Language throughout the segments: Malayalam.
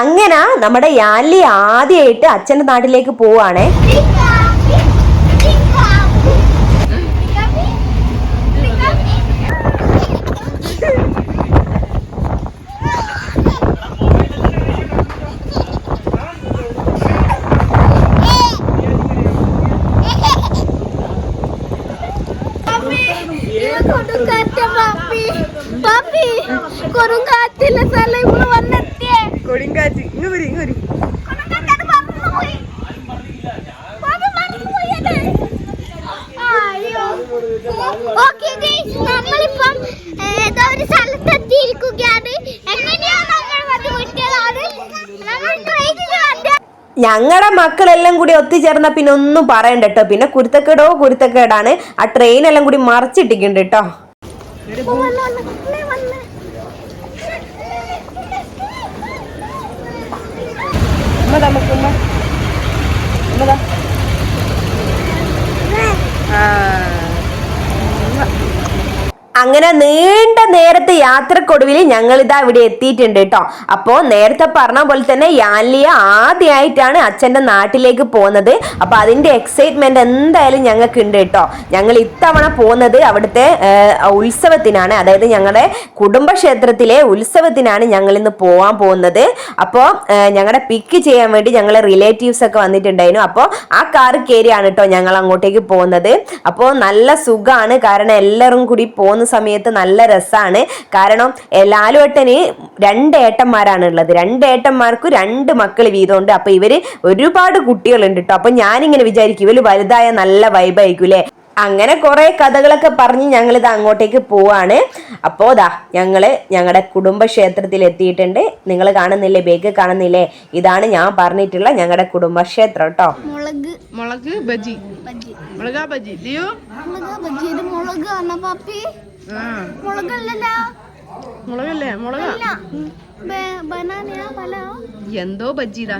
അങ്ങനെ നമ്മുടെ യാലി ആദ്യമായിട്ട് അച്ഛന്റെ നാട്ടിലേക്ക് പോവാണേ. ഓക്കെ നമ്മളിപ്പം ഏതോ ഒരു സ്ഥലത്തെത്തിയിരിക്കുകയാണ്. എങ്ങനെയാ നമ്മൾ കണ്ടുപിടിച്ചതാണ് നമ്മൾ ട്രെയിനിൽ കണ്ട ഞങ്ങളുടെ മക്കളെല്ലാം കൂടി ഒത്തുചേർന്ന പിന്നെ ഒന്നും പറയണ്ട കേട്ടോ പിന്നെ കുരുത്തക്കേടോ കുരുത്തക്കേടാണ്. ആ ട്രെയിൻ എല്ലാം കൂടി മറിച്ചിട്ടിട്ടുണ്ട് കേട്ടോ ഇപ്പൊ അങ്ങനെ നീണ്ട നേരത്തെ യാത്രക്കൊടുവിൽ ഞങ്ങൾ ഇതാ ഇവിടെ എത്തിയിട്ടുണ്ട് കേട്ടോ. അപ്പോ നേരത്തെ പറഞ്ഞ പോലെ തന്നെ യാൻലിയ ആദ്യമായിട്ടാണ് അച്ഛന്റെ നാട്ടിലേക്ക് പോകുന്നത്. അപ്പോൾ അതിന്റെ എക്സൈറ്റ്മെന്റ് എന്തായാലും ഞങ്ങൾക്ക് ഉണ്ട് കേട്ടോ. ഞങ്ങൾ ഇത്തവണ പോകുന്നത് അവിടുത്തെ ഉത്സവത്തിനാണ്. അതായത് ഞങ്ങളുടെ കുടുംബക്ഷേത്രത്തിലെ ഉത്സവത്തിനാണ് ഞങ്ങൾ ഇന്ന് പോകാൻ പോകുന്നത് അപ്പോൾ ഞങ്ങളുടെ പിക്ക് ചെയ്യാൻ വേണ്ടി ഞങ്ങളെ റിലേറ്റീവ്സ് ഒക്കെ വന്നിട്ടുണ്ടായിരുന്നു. അപ്പോൾ ആ കാർ കയറിയാണ് കേട്ടോ ഞങ്ങൾ അങ്ങോട്ടേക്ക് പോകുന്നത്. അപ്പോൾ നല്ല സുഖമാണ് കാരണം എല്ലാവരും കൂടി പോകുന്ന സമയത്ത് നല്ല രസമാണ് കാരണം ലാലുവേട്ടന് രണ്ട് ഏട്ടന്മാരാണ് ഉള്ളത് രണ്ട് ഏട്ടന്മാർക്ക് രണ്ട് മക്കൾ വീതമുണ്ട്. അപ്പോൾ ഇവർ ഒരുപാട് കുട്ടികളുണ്ട് കേട്ടോ അപ്പോൾ ഞാനിങ്ങനെ വിചാരിക്കും ഇവർ വലുതായ നല്ല വൈബായിരിക്കും അല്ലേ അങ്ങനെ കുറെ കഥകളൊക്കെ പറഞ്ഞ് ഞങ്ങൾ ഇത് അങ്ങോട്ടേക്ക് പോവാണ്. അപ്പോൾ ദാ ഞങ്ങൾ ഞങ്ങളുടെ കുടുംബക്ഷേത്രത്തിൽ എത്തിയിട്ടുണ്ട്. നിങ്ങൾ കാണുന്നില്ലേ? ബേക്ക് കാണുന്നില്ലേ? ഇതാണ് ഞാൻ പറഞ്ഞിട്ടുള്ള ഞങ്ങളുടെ കുടുംബക്ഷേത്രം കേട്ടോ മുളക്. മുളക് ബജി. മുളകാ ബജി. മുളക് ബജി. ഇത് മുളക് പാപ്പി. മുളകല്ലേ? മുളക? എന്തോ ബജ്ജിതാ.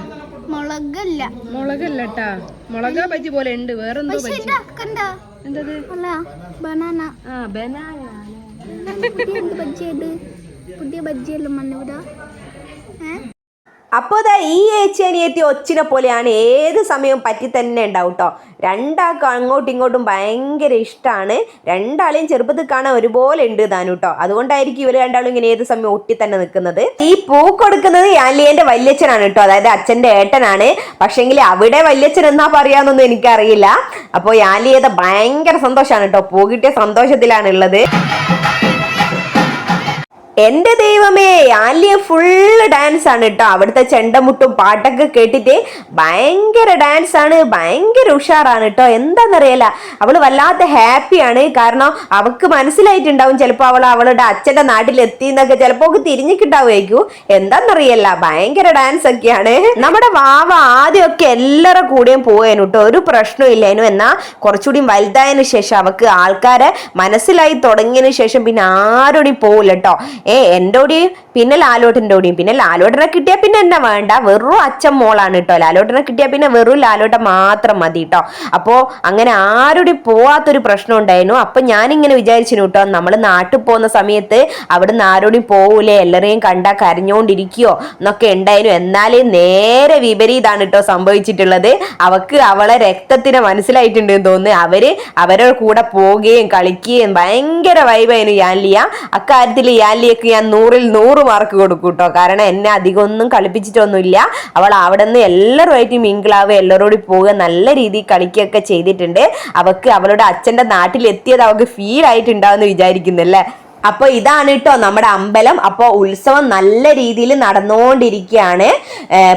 മുളകല്ല. മുളകല്ലട്ടാ. മുളക ബജ്ജി പോലെ ഉണ്ട്. വേറെന്തോ ബജ്ജി? എന്തത്? ബനാന. ആ ബനാന. പുതിയ എന്ത് പുതിയ ബജ്ജിയല്ലോ മണ്ണിവിട? ഏ? അപ്പോൾ ഇതാ ഈ ഏച്ചി അനിയത്തി ഒച്ചിനെ പോലെയാണ് ഏത് സമയവും പറ്റി തന്നെ ഉണ്ടാവും കേട്ടോ രണ്ടാൾക്കും അങ്ങോട്ടും ഇങ്ങോട്ടും ഭയങ്കര ഇഷ്ടമാണ് രണ്ടാളെയും ചെറുപ്പത്തിൽ കാണാൻ ഒരുപോലെ ഉണ്ട് താനും കേട്ടോ അതുകൊണ്ടായിരിക്കും ഇവർ രണ്ടാളും ഇങ്ങനെ ഏത് സമയം ഒട്ടി തന്നെ നിൽക്കുന്നത്. ഈ പൂ കൊടുക്കുന്നത് യാലിയന്റെ വല്യച്ഛനാണ് കേട്ടോ അതായത് അച്ഛന്റെ ഏട്ടനാണ്. പക്ഷെങ്കിൽ അവിടെ വല്യച്ഛൻ എന്നാ പറയാന്നൊന്നും എനിക്കറിയില്ല. അപ്പോൾ യാലിയത ഭയങ്കര സന്തോഷമാണ് കേട്ടോ പൂ കിട്ടിയ സന്തോഷത്തിലാണ് ഉള്ളത് എന്റെ ദൈവമേ ആലിയ ഫുള്ള് ഡാൻസ് ആണ് കേട്ടോ അവിടുത്തെ ചെണ്ടമുട്ടും പാട്ടൊക്കെ കേട്ടിട്ട് ഭയങ്കര ഡാൻസ് ആണ് ഭയങ്കര ഉഷാറാണ് കേട്ടോ എന്താണെന്നറിയില്ല അവൾ വല്ലാത്ത ഹാപ്പിയാണ് കാരണം അവക്ക് മനസ്സിലായിട്ടുണ്ടാവും ചിലപ്പോൾ അവൾ അവളുടെ അച്ഛന്റെ നാട്ടിലെത്തി എന്നൊക്കെ ചിലപ്പോൾ ഒക്കെ തിരിഞ്ഞിട്ടുണ്ടാവുമായിരിക്കും. എന്താണെന്നറിയില്ല ഭയങ്കര ഡാൻസ് ഒക്കെയാണ്. നമ്മുടെ വാവ ആദ്യമൊക്കെ എല്ലാവരുടെ കൂടെയും പോയേനു കേട്ടോ ഒരു പ്രശ്നവും ഇല്ലേനു എന്നാൽ കുറച്ചുകൂടി വലുതായതിനു ശേഷം അവക്ക് ആൾക്കാരെ മനസ്സിലായി തുടങ്ങിയതിനു ശേഷം പിന്നെ ആരോടും പോവില്ല കേട്ടോ ഏ എന്റെ ഓടിയും പിന്നെ ലാലോട്ടിന്റെ ഓടിയും പിന്നെ ലാലോട്ടനെ കിട്ടിയാൽ പിന്നെ എന്നെ വേണ്ട? വെറും അച്ഛൻ മോളാണ് കേട്ടോ ലാലോട്ടനെ കിട്ടിയാൽ പിന്നെ വെറും ലാലോട്ട മാത്രം മതി കേട്ടോ അപ്പോൾ അങ്ങനെ ആരോടും പോവാത്തൊരു പ്രശ്നം ഉണ്ടായിരുന്നു. അപ്പം ഞാനിങ്ങനെ വിചാരിച്ചു കേട്ടോ നമ്മൾ നാട്ടിൽ പോകുന്ന സമയത്ത് അവിടുന്ന് ആരോടും പോകൂലേ എല്ലാവരെയും കണ്ടാൽ കരഞ്ഞുകൊണ്ടിരിക്കുകയോ എന്നൊക്കെ ഉണ്ടായിരുന്നു. എന്നാലേ നേരെ വിപരീതാണ് കേട്ടോ സംഭവിച്ചിട്ടുള്ളത്. അവക്ക് അവളെ രക്തത്തിന് മനസ്സിലായിട്ടുണ്ട് എന്ന് തോന്നുന്നു. അവർ അവരുടെ കൂടെ പോവുകയും കളിക്കുകയും ഭയങ്കര വൈബായിരുന്നു യാലിയ അക്കാര്യത്തിൽ യാലിയക്ക് ഞാൻ നൂറിൽ നൂറ് മാർക്ക് കൊടുക്കും കേട്ടോ കാരണം എന്നെ അധികം ഒന്നും കളിപ്പിച്ചിട്ടൊന്നുമില്ല. അവൾ അവിടെ നിന്ന് എല്ലാവരുമായിട്ട് മിങ്കിളാവുക എല്ലാവരോടും പോവുക നല്ല രീതിയിൽ കളിക്കുകയൊക്കെ ചെയ്തിട്ടുണ്ട്. അവക്ക് അവളുടെ അച്ഛന്റെ നാട്ടിൽ എത്തിയത് അവൾക്ക് ഫീൽ ആയിട്ടുണ്ടാവുമെന്ന് വിചാരിക്കുന്നല്ലേ? അപ്പോൾ ഇതാണ് കേട്ടോ നമ്മുടെ അമ്പലം. അപ്പോൾ ഉത്സവം നല്ല രീതിയിൽ നടന്നുകൊണ്ടിരിക്കുകയാണ്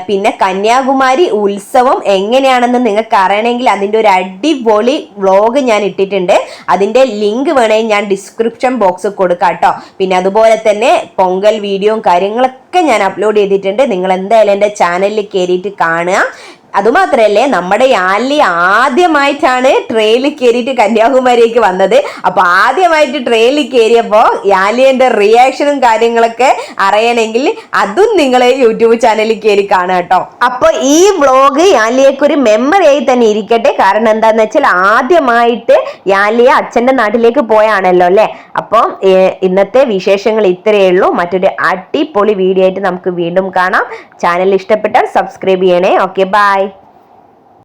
പിന്നെ കന്യാകുമാരി ഉത്സവം എങ്ങനെയാണെന്ന് നിങ്ങൾക്ക് അറിയണമെങ്കിൽ അതിന്റെ ഒരു അടിപൊളി വ്ളോഗ് ഞാൻ ഇട്ടിട്ടുണ്ട്. അതിന്റെ ലിങ്ക് വേണമെങ്കിൽ ഞാൻ ഡിസ്ക്രിപ്ഷൻ ബോക്സ് കൊടുക്കാം കേട്ടോ പിന്നെ അതുപോലെ തന്നെ പൊങ്കൽ വീഡിയോയും കാര്യങ്ങളൊക്കെ ഞാൻ അപ്ലോഡ് ചെയ്തിട്ടുണ്ട്. നിങ്ങൾ എന്തായാലും എന്റെ ചാനലിൽ കയറിയിട്ട് കാണുക. അതുമാത്രല്ലേ നമ്മുടെ യാലി ആദ്യമായിട്ടാണ് ട്രെയിനിൽ കയറിയിട്ട് കന്യാകുമാരിക്ക് വന്നത്. അപ്പൊ ആദ്യമായിട്ട് ട്രെയിനിൽ കയറിയപ്പോ യാലിയന്റെ റിയാക്ഷനും കാര്യങ്ങളൊക്കെ അറിയണമെങ്കിൽ അതും നിങ്ങൾ യൂട്യൂബ് ചാനലിൽ കയറി കാണുക കേട്ടോ. അപ്പൊ ഈ വ്ളോഗ് യാലിയക്ക് ഒരു മെമ്മറി ആയി തന്നെ ഇരിക്കട്ടെ. കാരണം എന്താന്ന് വെച്ചാൽ ആദ്യമായിട്ട് യാലിയ അച്ഛന്റെ നാട്ടിലേക്ക് പോയാണല്ലോ അല്ലെ? അപ്പം ഇന്നത്തെ വിശേഷങ്ങൾ ഇത്രയേ ഉള്ളൂ. മറ്റൊരു അടിപൊളി വീഡിയോ ആയിട്ട് നമുക്ക് വീണ്ടും കാണാം. ചാനൽ ഇഷ്ടപ്പെട്ടാൽ സബ്സ്ക്രൈബ് ചെയ്യണേ. Okay bye